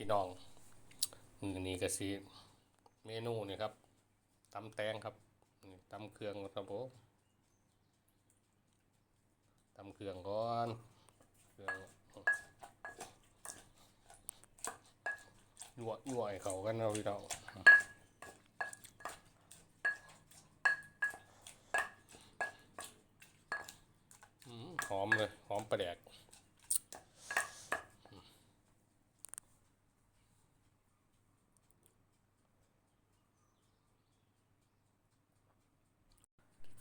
พี่น้องมือนี้ก็สิเมนูนี่ครับตำแตงครับตำเครื่องครับผมตำเครื่องก่อนเครื่องยั่วยั่วเขากันเราพี่น้องหอมเลย หอมประแดก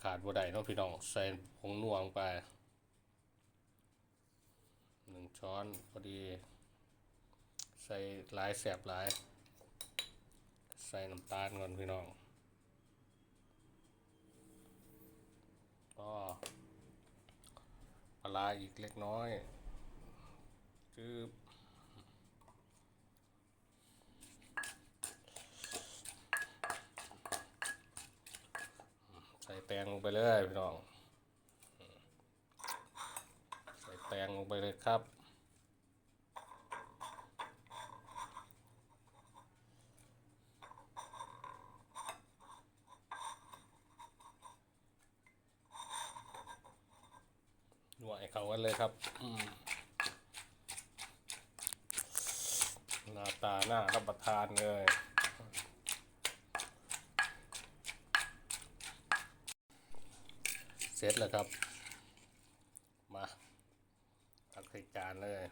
ขาดบ่ได้เนาะพี่น้องใส่ผงนวลงไปหนึ่งช้อนพอดี ใส่ลายแสบลาย ใส่น้ำตาลก่อนพี่น้องก็ปลาอีกเล็กน้อยจืบใส่แต งลงไปเลยพี่น้อง ใส่แตงลงไปเลยครับ หน่วยเขากันเลยครับหน้าตาหน้ารับประทานเลย เสร็จแล้วครับ มาตักใส่จานเลย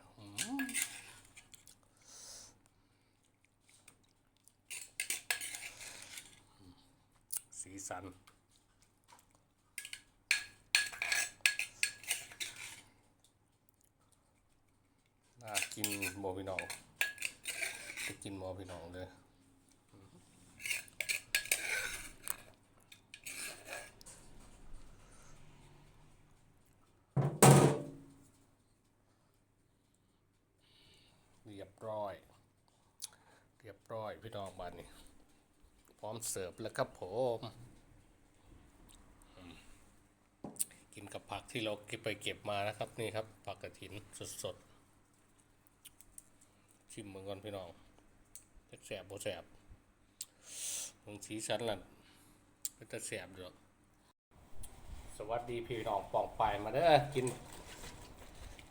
สีสันน่ากินโมพี่น้องไปกินโมพี่น้องเลย ร้อยพี่น้องบ้านนี้พร้อมเสิร์ฟแล้วครับผมกินกับผักที่เราเก็บไปเก็บมานะครับนี่ครับผักกระถินสดๆ ชิมเหมือนกันพี่น้องแสบบ่แสบบางสีสันล่ะก็จะแสบอยู่สวัสดีพี่น้องปองไปมาเด้อกิน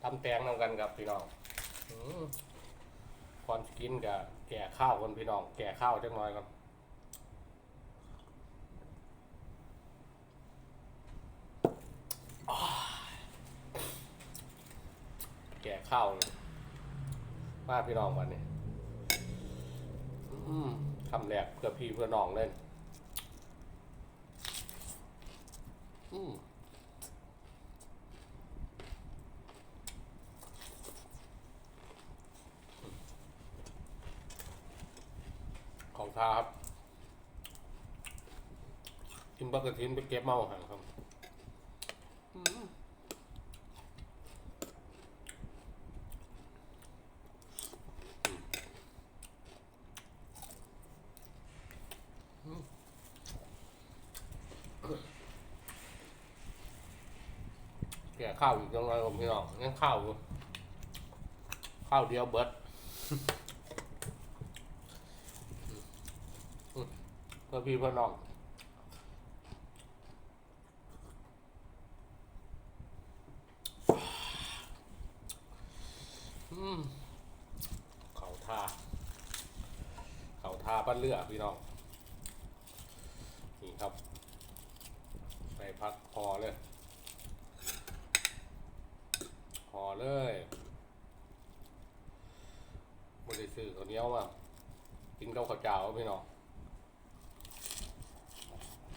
ตำแตงนำกันกับพี่น้องอื ก่อนสกินกับแก่ข้าวคนพี่น้อง แก่ข้าวจังน้อยก่อนแก่ข้าวมาพี่น้องวันนี้คำแรกเพื่อพี่เพื่อน้องเล่น อืมของ ทาครับกินบักกะทินไปเก็บเมาหันครับแก่ข้าวอีกยังไงผมพี่น้องยังข้าวอยู่ข้าวเดียวเบิดอืมเพื่อพี่เพื่อน้องเขาท่า เขาท่าบ้านเรือพี่น้องนี่ครับใส่พักพอเลยพอเลยบริสื่อข้าวเหนียวมากินกับข้าวเจ้าพี่น้อง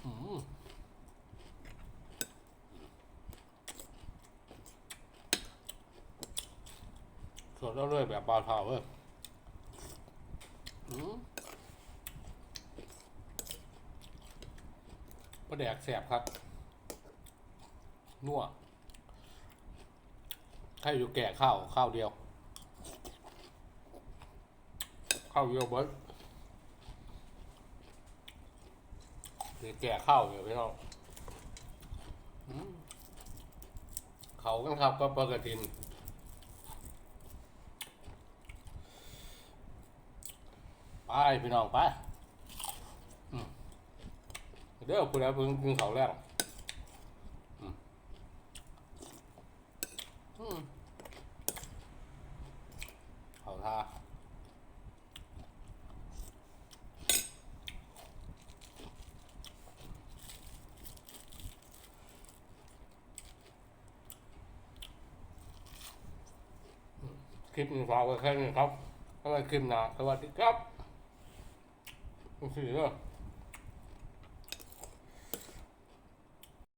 อืม สดแล้วเลยแบบบาเทาเว้ยอืมปลาแดกแสบครับ นัวให้อยู่แก่ข้าวข้าวเดียว ข้าวเดียวเบิร์ดเดี๋ยวแก่ข้าวอยู่พี่น้องอืมเขากันครับก็ปลากระทิน ไปพี่น้องไปอืมเด้อคุณแล้วเพิ่งกินข้าแรงอืมอืมข้าท่าคลิปนี้ฝากไว้แค่นี้ครับถ้าไมคลิปหน้าสวัสดีครับ นี่สิเด้อ